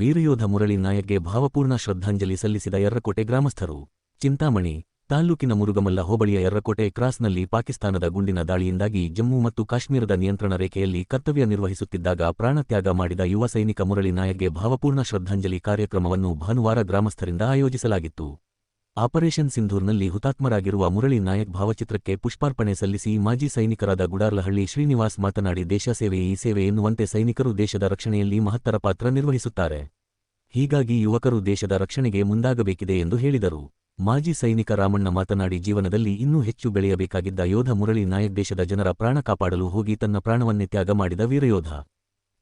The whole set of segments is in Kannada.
ವೀರಯೋಧ ಮುರಳಿ ನಾಯಕ್ಗೆ ಭಾವಪೂರ್ಣ ಶ್ರದ್ಧಾಂಜಲಿ ಸಲ್ಲಿಸಿದ ಯರ್ರಕೋಟೆ ಗ್ರಾಮಸ್ಥರು. ಚಿಂತಾಮಣಿ ತಾಲ್ಲೂಕಿನ ಮುರುಗಮಲ್ಲ ಹೋಬಳಿಯ ಯರ್ರಕೋಟೆ ಕ್ರಾಸ್ನಲ್ಲಿ ಪಾಕಿಸ್ತಾನದ ಗುಂಡಿನ ದಾಳಿಯಿಂದಾಗಿ ಜಮ್ಮು ಮತ್ತು ಕಾಶ್ಮೀರದ ನಿಯಂತ್ರಣ ರೇಖೆಯಲ್ಲಿ ಕರ್ತವ್ಯ ನಿರ್ವಹಿಸುತ್ತಿದ್ದಾಗ ಪ್ರಾಣತ್ಯಾಗ ಮಾಡಿದ ಯುವ ಸೈನಿಕ ಮುರಳಿ ನಾಯಕ್ಗೆ ಭಾವಪೂರ್ಣ ಶ್ರದ್ಧಾಂಜಲಿ ಕಾರ್ಯಕ್ರಮವನ್ನು ಭಾನುವಾರ ಗ್ರಾಮಸ್ಥರಿಂದ ಆಯೋಜಿಸಲಾಗಿತ್ತು. ಆಪರೇಷನ್ ಸಿಂಧೂರ್ನಲ್ಲಿ ಹುತಾತ್ಮರಾಗಿರುವ ಮುರಳಿ ನಾಯಕ್ ಭಾವಚಿತ್ರಕ್ಕೆ ಪುಷ್ಪಾರ್ಪಣೆ ಸಲ್ಲಿಸಿ ಮಾಜಿ ಸೈನಿಕರಾದ ಗುಡಾರ್ಲಹಳ್ಳಿ ಶ್ರೀನಿವಾಸ್ ಮಾತನಾಡಿ, ದೇಶ ಸೇವೆ, ಈ ಸೇವೆ ಎನ್ನುವಂತೆ ಸೈನಿಕರು ದೇಶದ ರಕ್ಷಣೆಯಲ್ಲಿ ಮಹತ್ತರ ಪಾತ್ರ ನಿರ್ವಹಿಸುತ್ತಾರೆ. ಹೀಗಾಗಿ ಯುವಕರು ದೇಶದ ರಕ್ಷಣೆಗೆ ಮುಂದಾಗಬೇಕಿದೆ ಎಂದು ಹೇಳಿದರು. ಮಾಜಿ ಸೈನಿಕ ರಾಮಣ್ಣ ಮಾತನಾಡಿ, ಜೀವನದಲ್ಲಿ ಇನ್ನೂ ಹೆಚ್ಚು ಬೆಳೆಯಬೇಕಾಗಿದ್ದ ಯೋಧ ಮುರಳಿ ನಾಯಕ್ ದೇಶದ ಜನರ ಪ್ರಾಣ ಕಾಪಾಡಲು ಹೋಗಿ ತನ್ನ ಪ್ರಾಣವನ್ನೇ ತ್ಯಾಗ ಮಾಡಿದ ವೀರಯೋಧ.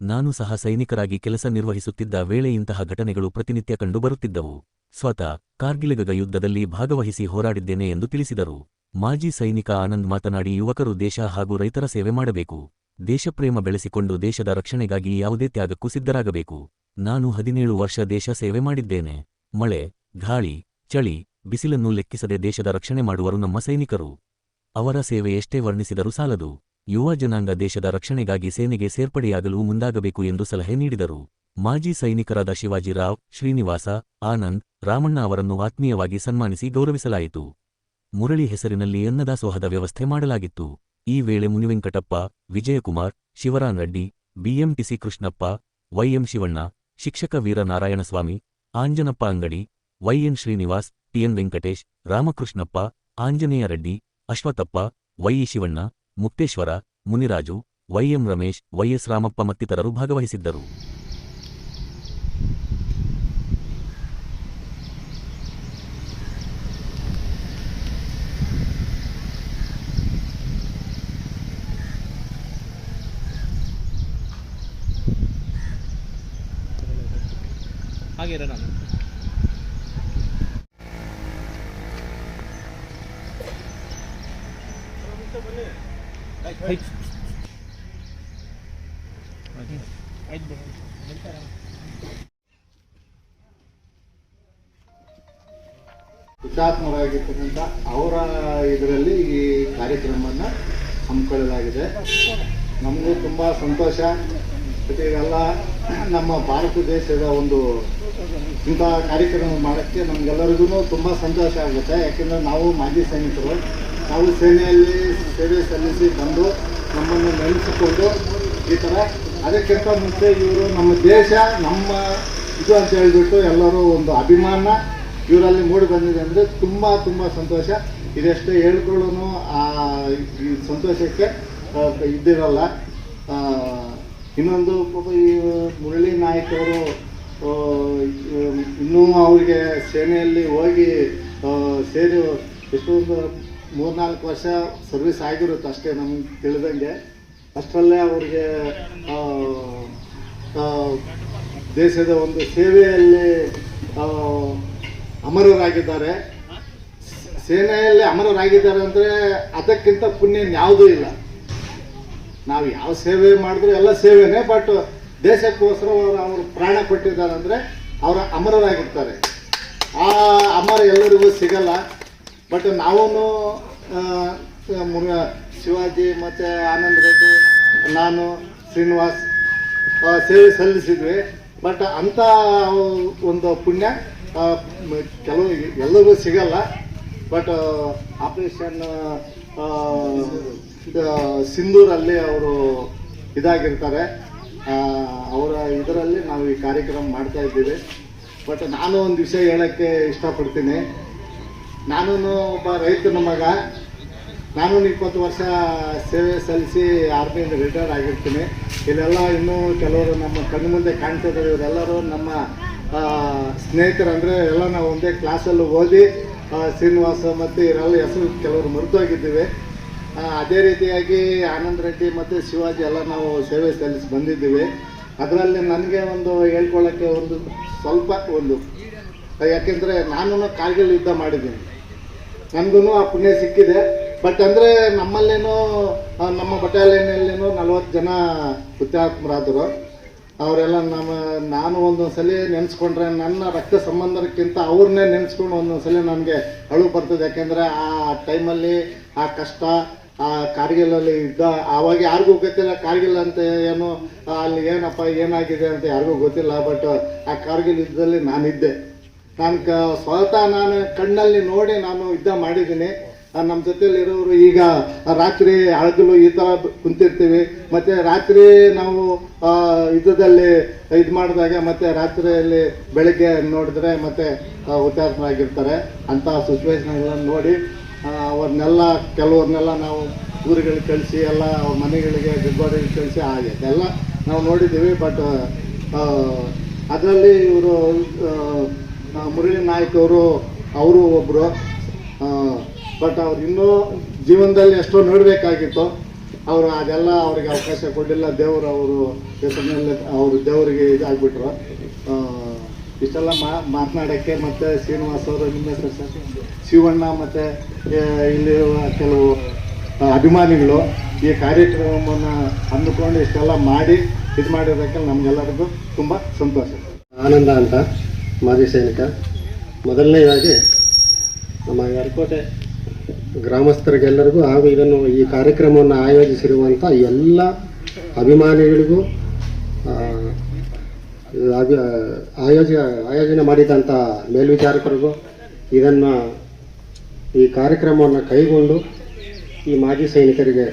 ನಾನು ಸಹ ಸೈನಿಕರಾಗಿ ಕೆಲಸ ನಿರ್ವಹಿಸುತ್ತಿದ್ದ ವೇಳೆ ಇಂತಹ ಘಟನೆಗಳು ಪ್ರತಿನಿತ್ಯ ಕಂಡು ಬರುತ್ತಿದ್ದವು ಸ್ವತಃ ಕಾರ್ಗಿಲಗಗ ಯುದ್ಧದಲ್ಲಿ ಭಾಗವಹಿಸಿ ಹೋರಾಡಿದ್ದೇನೆ ಎಂದು ತಿಳಿಸಿದರು. ಮಾಜಿ ಸೈನಿಕ ಆನಂದ್ ಮಾತನಾಡಿ, ಯುವಕರು ದೇಶ ಹಾಗೂ ರೈತರ ಸೇವೆ ಮಾಡಬೇಕು. ದೇಶಪ್ರೇಮ ಬೆಳೆಸಿಕೊಂಡು ದೇಶದ ರಕ್ಷಣೆಗಾಗಿ ಯಾವುದೇ ತ್ಯಾಗಕ್ಕೂ ಸಿದ್ಧರಾಗಬೇಕು. ನಾನು ಹದಿನೇಳು ವರ್ಷ ದೇಶ ಸೇವೆ ಮಾಡಿದ್ದೇನೆ. ಮಳೆ, ಗಾಳಿ, ಚಳಿ, ಬಿಸಿಲನ್ನು ಲೆಕ್ಕಿಸದೆ ದೇಶದ ರಕ್ಷಣೆ ಮಾಡುವರು ನಮ್ಮ ಸೈನಿಕರು. ಅವರ ಸೇವೆ ಎಷ್ಟೇ ವರ್ಣಿಸಿದರೂ ಸಾಲದು. ಯುವ ಜನಾಂಗ ದೇಶದ ರಕ್ಷಣೆಗಾಗಿ ಸೇನೆಗೆ ಸೇರ್ಪಡೆಯಾಗಲು ಮುಂದಾಗಬೇಕು ಎಂದು ಸಲಹೆ ನೀಡಿದರು. ಮಾಜಿ ಸೈನಿಕರಾದ ಶಿವಾಜಿರಾವ್, ಶ್ರೀನಿವಾಸ, ಆನಂದ್ ರಾಮಣ್ಣ ಅವರನ್ನು ಆತ್ಮೀಯವಾಗಿ ಸನ್ಮಾನಿಸಿ ಗೌರವಿಸಲಾಯಿತು. ಮುರಳಿ ಹೆಸರಿನಲ್ಲಿ ಅನ್ನದಾಸೋಹದ ವ್ಯವಸ್ಥೆ ಮಾಡಲಾಗಿತ್ತು. ಈ ವೇಳೆ Munivenkatappa, Vijayakumar Shivaran Reddy BMTC Krishnappa, Y M Shivanna, ಶಿಕ್ಷಕ Veeranarayanaswamy, Anjanappa Angadi, Y N Srinivas, T N Venkatesh, Ramakrishnappa, Anjaneya Reddy, Ashwathappa, Y E Shivanna, Mukteshwara, Muniraju, Y M Ramesh, Y S Ramappa ಮತ್ತಿತರರು ಭಾಗವಹಿಸಿದ್ದರು. ಹಾಗೆ ಇರೋಣ ನಾನು. ಹುತಾತ್ಮರಾಗಿರ್ತಕ್ಕಂಥ ಅವರ ಇದರಲ್ಲಿ ಈ ಕಾರ್ಯಕ್ರಮವನ್ನ ಹಮ್ಮಿಕೊಳ್ಳಲಾಗಿದೆ. ನಮಗೂ ತುಂಬ ಸಂತೋಷ. ಮತ್ತು ನಮ್ಮ ಭಾರತ ದೇಶದ ಒಂದು ಇಂಥ ಕಾರ್ಯಕ್ರಮ ಮಾಡೋಕ್ಕೆ ನಮಗೆಲ್ಲರಿಗೂ ತುಂಬ ಸಂತೋಷ ಆಗುತ್ತೆ. ಯಾಕೆಂದರೆ ನಾವು ಮಾಜಿ ಸೈನಿಕರು, ನಾವು ಸೇನೆಯಲ್ಲಿ, ಸೇವೆ ಸಲ್ಲಿಸಿ ಬಂದು ನಮ್ಮನ್ನು ನೆನೆಸಿಕೊಂಡು ಈ ಥರ ಅದಕ್ಕಿಂತ ಮುಂಚೆ ಇವರು ನಮ್ಮ ದೇಶ, ನಮ್ಮ ಇದು ಅಂತ ಹೇಳಿಬಿಟ್ಟು ಎಲ್ಲರೂ ಒಂದು ಅಭಿಮಾನ ಇವರಲ್ಲಿ ಮೂಡಿ ಬಂದಿದೆ ಅಂದರೆ ತುಂಬ ತುಂಬ ಸಂತೋಷ. ಇದೆಷ್ಟೇ ಹೇಳ್ಕೊಳ್ಳೋನು ಆ ಸಂತೋಷಕ್ಕೆ ಇದ್ದಿರಲ್ಲ. ಇನ್ನೊಂದು ಈ ಮುರಳಿ ನಾಯಕ್ ಅವರು ಇನ್ನೂ ಅವರಿಗೆ ಸೇನೆಯಲ್ಲಿ ಹೋಗಿ ಸೇರಿ ಎಷ್ಟೊಂದು ಮೂರ್ನಾಲ್ಕು ವರ್ಷ ಸರ್ವಿಸ್ ಆಗಿರುತ್ತೆ ಅಷ್ಟೇ ನಮ್ಗೆ ತಿಳಿದಂಗೆ. ಅಷ್ಟರಲ್ಲೇ ಅವ್ರಿಗೆ ದೇಶದ ಒಂದು ಸೇವೆಯಲ್ಲಿ ಅಮರರಾಗಿದ್ದಾರೆ. ಸೇನೆಯಲ್ಲಿ ಅಮರರಾಗಿದ್ದಾರೆ ಅಂದರೆ ಅದಕ್ಕಿಂತ ಪುಣ್ಯ ಯಾವುದೂ ಇಲ್ಲ. ನಾವು ಯಾವ ಸೇವೆ ಮಾಡಿದ್ರು ಎಲ್ಲ ಸೇವೆನೇ ಬಟ್ ದೇಶಕ್ಕೋಸ್ಕರ ಅವರು ಅವರು ಪ್ರಾಣ ಕೊಟ್ಟಿದ್ದಾರೆ ಅಂದರೆ ಅವರ ಅಮರರಾಗಿರ್ತಾರೆ. ಆ ಅಮರ ಎಲ್ಲರಿಗೂ ಸಿಗಲ್ಲ ಬಟ್ ನಾವೂ ಶಿವಾಜಿ ಮತ್ತು ಆನಂದ್ ರೆಡ್ಡಿ, ನಾನು, ಶ್ರೀನಿವಾಸ್ ಸೇವೆ ಸಲ್ಲಿಸಿದ್ವಿ. ಬಟ್ ಅಂಥ ಒಂದು ಪುಣ್ಯ ಕೆಲವು ಎಲ್ಲರಿಗೂ ಸಿಗಲ್ಲ ಬಟ್ ಆಪರೇಷನ್ ಸಿಂಧೂರಲ್ಲಿ ಅವರು ಇದಾಗಿರ್ತಾರೆ. ಅವರ ಇದರಲ್ಲಿ ನಾವು ಈ ಕಾರ್ಯಕ್ರಮ ಮಾಡ್ತಾ ಇದ್ದೀವಿ. ಬಟ್ ನಾನು ಒಂದು ವಿಷಯ ಹೇಳೋಕ್ಕೆ ಇಷ್ಟಪಡ್ತೀನಿ. ನಾನು ಒಬ್ಬ ರೈತನ ಮಗ. ನಾನು ಇಪ್ಪತ್ತು ವರ್ಷ ಸೇವೆ ಸಲ್ಲಿಸಿ ಆರ್ಮಿಯಿಂದ ರಿಟೈರ್ ಆಗಿರ್ತೀನಿ. ಇಲ್ಲೆಲ್ಲ ಇನ್ನೂ ಕೆಲವರು ನಮ್ಮ ಕಣ್ಣು ಮುಂದೆ ಕಾಣ್ತಾ ಇದ್ದಾರೆ ಇವರೆಲ್ಲರೂ ನಮ್ಮ ಆ, ಸ್ನೇಹಿತರು ಅಂದರೆ ಎಲ್ಲ ನಾವು ಒಂದೇ ಕ್ಲಾಸಲ್ಲೂ ಓದಿ ಶ್ರೀನಿವಾಸ ಮತ್ತು ಇವರೆಲ್ಲ ಹೆಸರು ಕೆಲವರು ಮರೆತೋಗಿದ್ದೀವಿ. ಅದೇ ರೀತಿಯಾಗಿ ಆನಂದ್ ರೆಡ್ಡಿ ಮತ್ತು ಶಿವಾಜಿ ಎಲ್ಲ ನಾವು ಸೇವೆ ಸಲ್ಲಿಸಿ ಬಂದಿದ್ದೀವಿ. ಅದರಲ್ಲಿ ನನಗೆ ಒಂದು ಹೇಳ್ಕೊಳ್ಳೋಕ್ಕೆ ಒಂದು ಸ್ವಲ್ಪ ಒಂದು, ಯಾಕೆಂದರೆ ನಾನು ಕಾರ್ಗಿಲ್ ಯುದ್ಧ ಮಾಡಿದ್ದೀನಿ. ನನಗೂ ಆ ಪುಣ್ಯ ಸಿಕ್ಕಿದೆ. ಬಟ್ ಅಂದರೆ ನಮ್ಮಲ್ಲೇನೋ ನಮ್ಮ ಬಟಾಲಿಯನ್ನಲ್ಲೇನೋ ನಲ್ವತ್ತು ಜನ ಹುತಾತ್ಮರಾದರು ಅವರೆಲ್ಲ ನಮ್ಮ, ನಾನು ಒಂದೊಂದು ಸಲ ನೆನೆಸ್ಕೊಂಡ್ರೆ ನನ್ನ ರಕ್ತ ಸಂಬಂಧಕ್ಕಿಂತ ಅವ್ರನ್ನೇ ನೆನೆಸ್ಕೊಂಡು ಒಂದೊಂದು ಸಲ ನನಗೆ ಅಳು ಬರ್ತದೆ. ಯಾಕೆಂದರೆ ಆ ಟೈಮಲ್ಲಿ ಆ ಕಷ್ಟ ಆ ಕಾರ್ಗಿಲಲ್ಲಿ ಇದ್ದ ಆವಾಗ ಯಾರಿಗೂ ಗೊತ್ತಿಲ್ಲ ಕಾರ್ಗಿಲ್ ಅಂತ ಏನು ಅಲ್ಲಿ ಏನಪ್ಪ, ಏನಾಗಿದೆ ಅಂತ ಯಾರಿಗೂ ಗೊತ್ತಿಲ್ಲ ಬಟ್ ಆ ಕಾರ್ಗಿಲ್ ಯುದ್ಧದಲ್ಲಿ ನಾನಿದ್ದೆ. ನಾನು ಕ, ಸ್ವತಃ ನಾನು ಕಣ್ಣಲ್ಲಿ ನೋಡಿ ನಾನು ಯುದ್ಧ ಮಾಡಿದ್ದೀನಿ. ನಮ್ಮ ಜೊತೆಯಲ್ಲಿ ಇರೋರು ಈಗ ರಾತ್ರಿ ಹಳಗಲು ಈ ಥರ ಕುಂತಿರ್ತೀವಿ. ಮತ್ತೆ ರಾತ್ರಿ ನಾವು ಯುದ್ಧದಲ್ಲಿ ಇದು ಮಾಡಿದಾಗ ಮತ್ತೆ ರಾತ್ರಿಯಲ್ಲಿ ಬೆಳಗ್ಗೆ ನೋಡಿದ್ರೆ ಮತ್ತೆ ಹುತಾತ್ಮರಾಗಿರ್ತಾರೆ. ಅಂತಹ ಸಿಚುವೇಶನ್ಗಳನ್ನು ನೋಡಿ ಅವ್ರನ್ನೆಲ್ಲ, ಕೆಲವ್ರನ್ನೆಲ್ಲ ನಾವು ಊರುಗಳಿಗೆ ಕಳಿಸಿ, ಎಲ್ಲ ಅವ್ರ ಮನೆಗಳಿಗೆ ಡೆಡ್ ಕಳಿಸಿ ಹಾಗೆ. ಎಲ್ಲ ನಾವು ನೋಡಿದ್ದೀವಿ ಬಟ್ ಅದರಲ್ಲಿ ಇವರು ಮುರಳಿ ನಾಯ್ಕ್ ಅವರು ಅವರು ಒಬ್ಬರು ಬಟ್ ಅವ್ರು ಇನ್ನೂ ಜೀವನದಲ್ಲಿ ಎಷ್ಟೋ ನೋಡಬೇಕಾಗಿತ್ತು. ಅವರು ಅದೆಲ್ಲ ಅವ್ರಿಗೆ ಅವಕಾಶ ಕೊಡಲಿಲ್ಲ. ದೇವರು ಅವರು ಹೆಸರಿನಲ್ಲಿ ಅವರು ದೇವರಿಗೆ ಇದಾಗ್ಬಿಟ್ರು. ಇಷ್ಟೆಲ್ಲ ಮಾತನಾಡೋಕ್ಕೆ ಮತ್ತು ಶ್ರೀನಿವಾಸ್ ಅವರು ನಿಮ್ಮ ಶಿವಣ್ಣ ಮತ್ತು ಇಲ್ಲಿರುವ ಕೆಲವು ಅಭಿಮಾನಿಗಳು ಈ ಕಾರ್ಯಕ್ರಮವನ್ನು ಹಮ್ಮಿಕೊಂಡು ಇಷ್ಟೆಲ್ಲ ಮಾಡಿ ಇದು ಮಾಡಿರೋದಕ್ಕೆ ನಮಗೆಲ್ಲರಿಗೂ ತುಂಬ ಸಂತೋಷ. ಆನಂದ ಅಂತ ಮಾಜಿ ಸೈನಿಕ. ಮೊದಲನೇದಾಗಿ ನಮ್ಮ ಯರಕೋಟೆ ಗ್ರಾಮಸ್ಥರಿಗೆಲ್ಲರಿಗೂ ಹಾಗೂ ಇದನ್ನು ಈ ಕಾರ್ಯಕ್ರಮವನ್ನು ಆಯೋಜಿಸಿರುವಂಥ ಎಲ್ಲ ಅಭಿಮಾನಿಗಳಿಗೂ ಆಯೋಜ, ಆಯೋಜನೆ ಮಾಡಿದಂಥ ಮೇಲ್ವಿಚಾರಕರಿಗೂ ಇದನ್ನು ಈ ಕಾರ್ಯಕ್ರಮವನ್ನು ಕೈಗೊಂಡು ಈ ಮಾಜಿ ಸೈನಿಕರಿಗೆ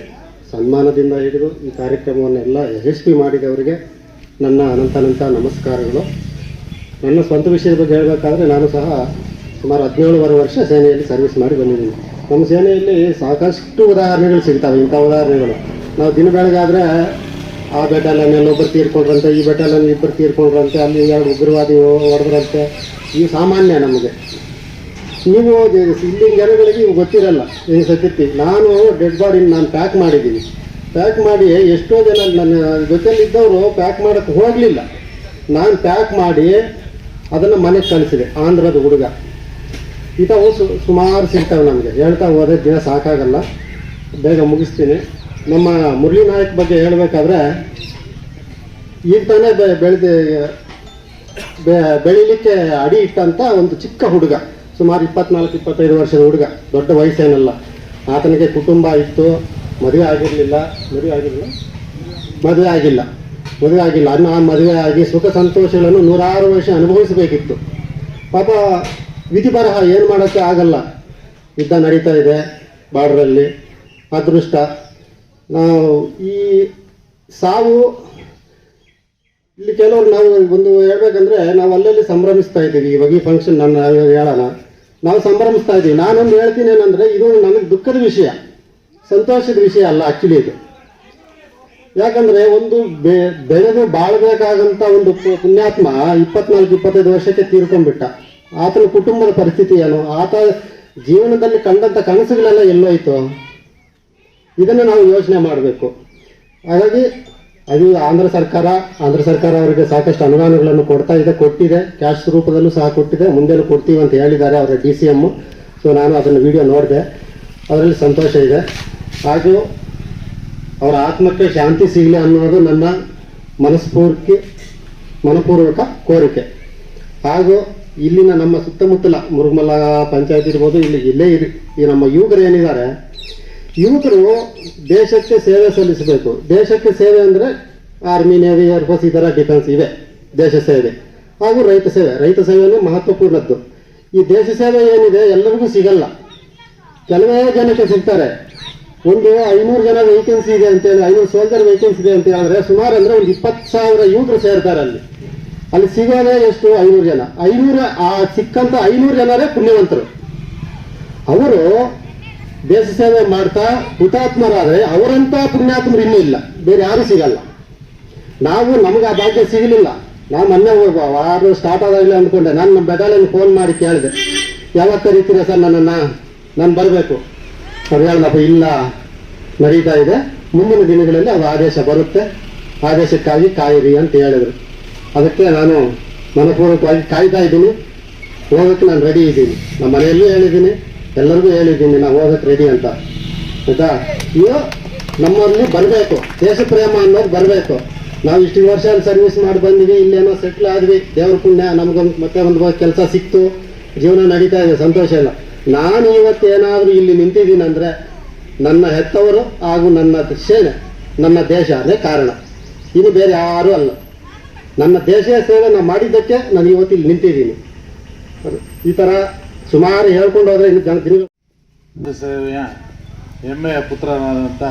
ಸನ್ಮಾನದಿಂದ ಹಿಡಿದು ಈ ಕಾರ್ಯಕ್ರಮವನ್ನೆಲ್ಲ ಯಶಸ್ವಿ ಮಾಡಿದವರಿಗೆ ನನ್ನ ಅನಂತಾನಂತ ನಮಸ್ಕಾರಗಳು. ನನ್ನ ಸ್ವಂತ ವಿಷಯದ ಬಗ್ಗೆ ಹೇಳಬೇಕಾದ್ರೆ ನಾನು ಸಹ ಸುಮಾರು ಹದಿನೇಳುವರೆ ವರ್ಷ ಸೇನೆಯಲ್ಲಿ ಸರ್ವಿಸ್ ಮಾಡಿ ಬಂದಿದ್ದೀನಿ. ನಮ್ಮ ಸೇನೆಯಲ್ಲಿ ಸಾಕಷ್ಟು ಉದಾಹರಣೆಗಳು ಸಿಗ್ತವೆ, ಇಂಥ ಉದಾಹರಣೆಗಳು. ನಾವು ದಿನ ಬೆಳಗಾದ್ರೆ ಆ ಬೆಟಾಲನ್ನಲ್ಲಿ ಒಬ್ಬರು ತೀರ್ಕೊಂಡ್ರಂತೆ, ಈ ಬೆಟಲಲ್ಲಿ ಇಬ್ಬರು ತೀರ್ಕೊಂಡ್ರಂತೆ, ಅಲ್ಲಿ ಎರಡು ಉಗ್ರವಾದಿ ಹೊಡೆದ್ರಂತೆ. ಈ ಸಾಮಾನ್ಯ ನಮಗೆ. ನೀವು ಇಲ್ಲಿ ಜನಗಳಿಗೆ ಇವು ಗೊತ್ತಿರಲ್ಲ. ಈ ಸತ್ಯತಿ ನಾನು ಡೆಡ್ ಬಾಡಿನ ನಾನು ಪ್ಯಾಕ್ ಮಾಡಿದ್ದೀನಿ. ಪ್ಯಾಕ್ ಮಾಡಿ ಎಷ್ಟೋ ಜನ ನನ್ನ ಜೊತೆಯಲ್ಲಿದ್ದವರು ಪ್ಯಾಕ್ ಮಾಡೋಕ್ಕೆ ಹೋಗಲಿಲ್ಲ. ನಾನು ಪ್ಯಾಕ್ ಮಾಡಿ ಅದನ್ನು ಮನೆಗೆ ಕಳಿಸಿದೆ, ಆಂಧ್ರದ ಹುಡುಗ. ಇಂಥವು ಸುಮಾರು ಸಿಗ್ತವೆ ನಮಗೆ. ಹೇಳ್ತಾ ಹೋದ್ರೆ ದಿನ ಸಾಕಾಗಲ್ಲ. ಬೇಗ ಮುಗಿಸ್ತೀನಿ. ನಮ್ಮ ಮುರಳಿ ನಾಯಕ್ ಬಗ್ಗೆ ಹೇಳಬೇಕಾದ್ರೆ, ಈಗ ತಾನೇ ಬೆಳೆದ ಬೆಳಿಲಿಕ್ಕೆ ಅಡಿ ಇಟ್ಟಂತ ಒಂದು ಚಿಕ್ಕ ಹುಡುಗ, ಸುಮಾರು ಇಪ್ಪತ್ನಾಲ್ಕು, ಇಪ್ಪತ್ತೈದು ವರ್ಷದ ಹುಡುಗ, ದೊಡ್ಡ ವಯಸ್ಸೇನಲ್ಲ. ಆತನಿಗೆ ಕುಟುಂಬ ಇತ್ತು, ಮದುವೆ ಆಗಿರಲಿಲ್ಲ ಮದುವೆ ಆಗಿರಲಿಲ್ಲ? ಮದುವೆ ಆಗಿಲ್ಲ. ಮದುವೆ ಆಗಿಲ್ಲ. ಅನ್ನ ಮದುವೆ ಆಗಿ ಸುಖ ಸಂತೋಷಗಳನ್ನು ನೂರಾರು ವರ್ಷ ಅನುಭವಿಸಬೇಕಿತ್ತು. ಪಾಪ ವಿಧಿ ಬರಹ ಏನು ಮಾಡೋಕ್ಕೆ ಆಗಲ್ಲ. ಯುದ್ಧ ನಡೀತಾ ಇದೆ, ಬಾರ್ಡ್ರಲ್ಲಿ. ಅದೃಷ್ಟ. ಈ ಸಾವು, ಇಲ್ಲಿ ಕೆಲವರು ನಾವು ಒಂದು ಹೇಳ್ಬೇಕಂದ್ರೆ ನಾವು ಅಲ್ಲಲ್ಲಿ ಸಂಭ್ರಮಿಸ್ತಾ ಇದ್ದೀವಿ. ಇವಾಗ ಈ ಫಂಕ್ಷನ್ ನಾನು ಹೇಳೋಣ ನಾವು ಸಂಭ್ರಮಿಸ್ತಾ ಇದ್ದೀವಿ. ನಾನೊಂದು ಹೇಳ್ತೀನಿ ಏನಂದ್ರೆ, ಇದು ನನಗೆ ದುಃಖದ ವಿಷಯ. ಸಂತೋಷದ ವಿಷಯ ಅಲ್ಲ ಆಕ್ಚುಲಿ ಇದು. ಯಾಕಂದ್ರೆ ಒಂದು ಬೆ- ಬೆಳೆದು ಬಾಳ್ಬೇಕಾದಂತ ಒಂದು ಪುಣ್ಯಾತ್ಮ ಇಪ್ಪತ್ನಾಲ್ಕು, ಇಪ್ಪತ್ತೈದು ವರ್ಷಕ್ಕೆ ತೀರ್ಕೊಂಡ್ಬಿಟ್ಟ. ಆತನ ಕುಟುಂಬದ ಪರಿಸ್ಥಿತಿ ಏನು? ಆತ ಜೀವನದಲ್ಲಿ ಕಂಡಂತ ಕನಸುಗಳೆಲ್ಲ ಎಲ್ಲೋಯ್ತು. ಇದನ್ನು ನಾವು ಯೋಚನೆ ಮಾಡಬೇಕು. ಹಾಗಾಗಿ ಅದು ಆಂಧ್ರ ಸರ್ಕಾರ ಆಂಧ್ರ ಸರ್ಕಾರ ಅವರಿಗೆ ಸಾಕಷ್ಟು ಅನುದಾನಗಳನ್ನು ಕೊಡ್ತಾ ಇದೆ, ಕೊಟ್ಟಿದೆ, ಕ್ಯಾಶ್ ರೂಪದಲ್ಲೂ ಸಹ ಕೊಟ್ಟಿದೆ, ಮುಂದೆನೂ ಕೊಡ್ತೀವಿ ಅಂತ ಹೇಳಿದ್ದಾರೆ ಅವರ ಡಿ ಸಿ ಎಮ್ಮು ಸೊ ನಾನು ಅದನ್ನು ವಿಡಿಯೋ ನೋಡಿದೆ. ಅದರಲ್ಲಿ ಸಂತೋಷ ಇದೆ. ಹಾಗೂ ಅವರ ಆತ್ಮಕ್ಕೆ ಶಾಂತಿ ಸಿಗಲಿ ಅನ್ನೋದು ನನ್ನ ಮನಸ್ಫೂರ್ತಿ ಮನಪೂರ್ವಕ ಕೋರಿಕೆ. ಹಾಗೂ ಇಲ್ಲಿನ ನಮ್ಮ ಸುತ್ತಮುತ್ತಲ ಮುರುಗಮಲ್ಲ ಪಂಚಾಯತ್ ಇರ್ಬೋದು, ಇಲ್ಲಿ ಇಲ್ಲೇ ಇರಿ, ಈ ನಮ್ಮ ಯುವಕರು ಏನಿದ್ದಾರೆ ಯುವಕರು ದೇಶಕ್ಕೆ ಸೇವೆ ಸಲ್ಲಿಸಬೇಕು. ದೇಶಕ್ಕೆ ಸೇವೆ ಅಂದರೆ ಆರ್ಮಿ ನೇವಿ ಏರ್ಫೋರ್ಸ್ ಥರ ಡಿಫೆನ್ಸ್ ಇವೆ. ದೇಶ ಸೇವೆ. ಹಾಗೂ ರೈತ ಸೇವೆ. ರೈತ ಸೇವೆಯೂ ಮಹತ್ವಪೂರ್ಣದ್ದು. ಈ ದೇಶ ಸೇವೆ ಏನಿದೆ ಎಲ್ಲರಿಗೂ ಸಿಗಲ್ಲ. ಕೆಲವೇ ಜನಕ್ಕೆ ಸಿಗ್ತಾರೆ. ಒಂದು ಐನೂರು ಜನ ವೇಕೆನ್ಸಿ ಇದೆ ಅಂತೇಳಿ ಐನೂರು ಸೋಲ್ಜರ್ ವೇಕೆನ್ಸಿ ಇದೆ ಅಂತ ಹೇಳಿದ್ರೆ ಸುಮಾರು ಅಂದ್ರೆ ಒಂದು ಇಪ್ಪತ್ತು ಸಾವಿರ ಯುವಕರು ಸೇರ್ತಾರೆ ಅಲ್ಲಿ. ಅಲ್ಲಿ ಸಿಗೋದೇ ಎಷ್ಟು? ಐನೂರು ಜನ. ಐನೂರ, ಆ ಸಿಕ್ಕಂತ ಐನೂರು ಜನರೇ ಪುಣ್ಯವಂತರು. ಅವರು ದೇಶ ಸೇವೆ ಮಾಡ್ತಾ ಹುತಾತ್ಮರಾದ್ರೆ ಅವರಂತ ಪುಣ್ಯಾತ್ಮರು ಇನ್ನೂ ಇಲ್ಲ. ಬೇರೆ ಯಾರು ಸಿಗಲ್ಲ. ನಾವು ನಮ್ಗೆ ಆ ಭಾಗ್ಯ ಸಿಗಲಿಲ್ಲ. ನಾವು ಮೊನ್ನೆ ವಾರ ಸ್ಟಾರ್ಟ್ ಆದಾಗಲೇ ಅಂದ್ಕೊಂಡೆ. ನಾನು ನಮ್ಮ ಬೆಟಾಲಿಯನ್ ಫೋನ್ ಮಾಡಿ ಕೇಳಿದೆ. ಯಾವಾಗ ಕರೀತೀರ ಸರ್ ನನ್ನನ್ನು, ನಾನು ಬರಬೇಕು. ಅವ್ರು ಹೇಳಪ್ಪ ಇಲ್ಲ. ನಡೀತಾ ಇದೆ. ಮುಂದಿನ ದಿನಗಳಲ್ಲಿ ಅದು ಆದೇಶ ಬರುತ್ತೆ. ಆದೇಶಕ್ಕಾಗಿ ಕಾಯಿರಿ ಅಂತ ಹೇಳಿದರು. ಅದಕ್ಕೆ ನಾನು ಮನಪೂರ್ವಕವಾಗಿ ಕಾಯ್ತಾ ಇದ್ದೀನಿ. ಹೋಗೋಕ್ಕೆ ನಾನು ರೆಡಿ ಇದ್ದೀನಿ. ನಮ್ಮ ಮನೆಯಲ್ಲೂ ಹೇಳಿದ್ದೀನಿ. ಎಲ್ಲರಿಗೂ ಹೇಳಿದ್ದೀನಿ, ನಾವು ಹೋಗಕ್ಕೆ ರೆಡಿ ಅಂತ. ಆಯ್ತಾ? ಇವು ನಮ್ಮಲ್ಲಿ ಬರಬೇಕು. ದೇಶ ಪ್ರೇಮ ಅನ್ನೋದು ಬರಬೇಕು. ನಾವು ಇಷ್ಟು ವರ್ಷ ಸರ್ವಿಸ್ ಮಾಡಿ ಬಂದ್ವಿ, ಇಲ್ಲೇನೋ ಸೆಟ್ಲ್ ಆದ್ವಿ. ದೇವ್ರ ಪುಣ್ಯ ನಮ್ಗೊಂದು ಮತ್ತೆ ಒಂದು ಕೆಲಸ ಸಿಕ್ತು. ಜೀವನ ನಡೀತಾ ಇದೆ, ಸಂತೋಷ ಇಲ್ಲ. ನಾನು ಇವತ್ತು ಏನಾದರೂ ಇಲ್ಲಿ ನಿಂತಿದ್ದೀನಿ ಅಂದರೆ, ನನ್ನ ಹೆತ್ತವರು ಹಾಗೂ ನನ್ನ ಸೇನೆ, ನನ್ನ ದೇಶ ಅದೇ ಕಾರಣ. ಇದು ಬೇರೆ ಯಾರೂ ಅಲ್ಲ. ನನ್ನ ದೇಶೀಯ ಸೇವೆ ನಾನು ಮಾಡಿದ್ದಕ್ಕೆ ನಾನು ಇವತ್ತು ಇಲ್ಲಿ ನಿಂತಿದ್ದೀನಿ. ಈ ಥರ ಸುಮಾರು ಹೇಳ್ಕೊಂಡು ಹೋದ್ರೆ ಜನ ತಿರುಗಿ ಸೇವೆಯ ಹೆಮ್ಮೆಯ ಪುತ್ರನಾದಂಥ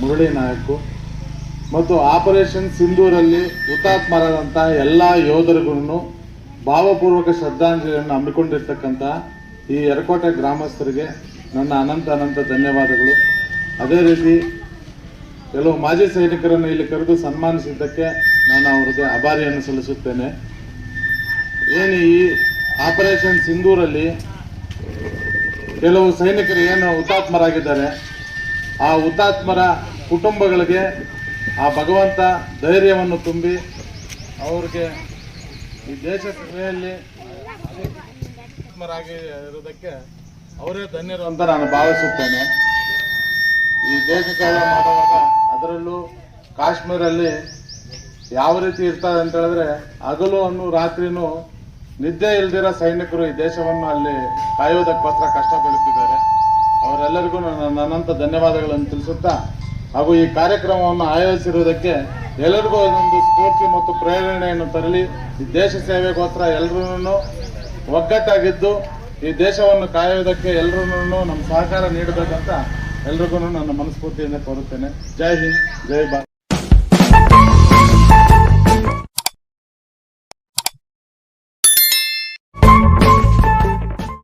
ಮುರಳಿ ನಾಯಕು ಮತ್ತು ಆಪರೇಷನ್ ಸಿಂಧೂರಲ್ಲಿ ಹುತಾತ್ಮರಾದಂಥ ಎಲ್ಲ ಯೋಧರಿಗೂ ಭಾವಪೂರ್ವಕ ಶ್ರದ್ಧಾಂಜಲಿಯನ್ನು ಹಮ್ಮಿಕೊಂಡಿರ್ತಕ್ಕಂಥ ಈ ಎರಕೋಟೆ ಗ್ರಾಮಸ್ಥರಿಗೆ ನನ್ನ ಅನಂತ ಅನಂತ ಧನ್ಯವಾದಗಳು. ಅದೇ ರೀತಿ ಕೆಲವು ಮಾಜಿ ಸೈನಿಕರನ್ನು ಇಲ್ಲಿ ಕರೆದು ಸನ್ಮಾನಿಸಿದ್ದಕ್ಕೆ ನಾನು ಅವರಿಗೆ ಆಭಾರಿಯನ್ನು ಸಲ್ಲಿಸುತ್ತೇನೆ. ಏನು ಈ ಆಪರೇಷನ್ ಸಿಂಧೂರಲ್ಲಿ ಕೆಲವು ಸೈನಿಕರು ಏನು ಹುತಾತ್ಮರಾಗಿದ್ದಾರೆ, ಆ ಹುತಾತ್ಮರ ಕುಟುಂಬಗಳಿಗೆ ಆ ಭಗವಂತ ಧೈರ್ಯವನ್ನು ತುಂಬಿ ಅವ್ರಿಗೆ ಈ ದೇಶ ಸೇವೆಯಲ್ಲಿ ಇರೋದಕ್ಕೆ ಅವರೇ ಧನ್ಯರು ಅಂತ ನಾನು ಭಾವಿಸುತ್ತೇನೆ. ಈ ದೇಶ ಸೇವೆ ಮಾಡುವಾಗ ಅದರಲ್ಲೂ ಕಾಶ್ಮೀರಲ್ಲಿ ಯಾವ ರೀತಿ ಇರ್ತಾರೆ ಅಂತ ಹೇಳಿದ್ರೆ ಹಗಲು ಅನ್ನು ರಾತ್ರಿನೂ ನಿದ್ದೆ ಇಲ್ದಿರೋ ಸೈನಿಕರು ಈ ದೇಶವನ್ನು ಅಲ್ಲಿ ಕಾಯೋದಕ್ಕೋಸ್ಕರ ಕಷ್ಟ ಪಡುತ್ತಿದ್ದಾರೆ ಅವರೆಲ್ಲರಿಗೂ ನನ್ನ ಅನಂತ ಧನ್ಯವಾದಗಳನ್ನು ತಿಳಿಸುತ್ತಾ ಹಾಗೂ ಈ ಕಾರ್ಯಕ್ರಮವನ್ನು ಆಯೋಜಿಸಿರುವುದಕ್ಕೆ ಎಲ್ಲರಿಗೂ ಒಂದು ಸ್ಫೂರ್ತಿ ಮತ್ತು ಪ್ರೇರಣೆಯನ್ನು ತರಲಿ. ಈ ದೇಶ ಸೇವೆಗೋಸ್ಕರ ಎಲ್ಲರೂ ಒಗ್ಗಟ್ಟಾಗಿದ್ದು, ಈ ದೇಶವನ್ನು ಕಾಯೋದಕ್ಕೆ ಎಲ್ಲರೂ ನಮ್ಮ ಸಹಕಾರ ನೀಡಬೇಕಂತ ಎಲ್ರಿಗೂ ನನ್ನ ಮನಸ್ಫೂರ್ತಿಯಿಂದ ಕೋರುತ್ತೇನೆ. ಜೈ ಹಿಂದ್, ಜೈ ಭಾರತ್.